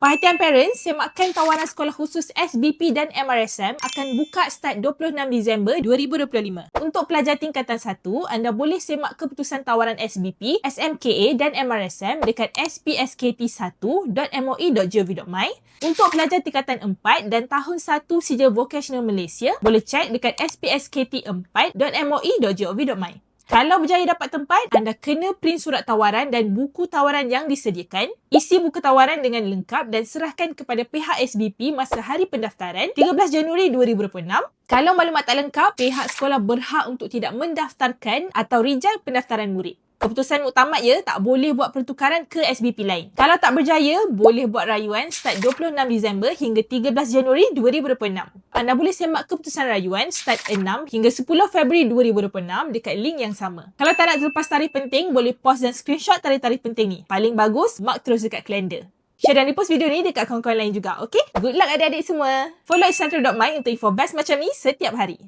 Perhatian parents, semakan tawaran sekolah khusus SBP dan MRSM akan buka start 26 Disember 2025. Untuk pelajar tingkatan 1, anda boleh semak keputusan tawaran SBP, SMKA dan MRSM dekat spskt1.moi.gov.my. Untuk pelajar tingkatan 4 dan tahun 1 sijil vocational Malaysia, boleh cek dekat spskt4.moi.gov.my. Kalau berjaya dapat tempat, anda kena print surat tawaran dan buku tawaran yang disediakan. Isi buku tawaran dengan lengkap dan serahkan kepada pihak SBP masa hari pendaftaran 13 Januari 2026. Kalau maklumat tak lengkap, pihak sekolah berhak untuk tidak mendaftarkan atau reject pendaftaran murid. Keputusan muktamad ya, tak boleh buat pertukaran ke SBP lain. Kalau tak berjaya, boleh buat rayuan start 26 Disember hingga 13 Januari 2026. Anda boleh semak keputusan rayuan start 6 hingga 10 Februari 2026 dekat link yang sama. Kalau tak nak terlepas tarikh penting, boleh pause dan screenshot tarikh-tarikh penting ni. Paling bagus, mark terus dekat kalender. Share dan repost video ni dekat kawan-kawan lain juga, okay? Good luck adik-adik semua. Follow isantro.my untuk info best macam ni setiap hari.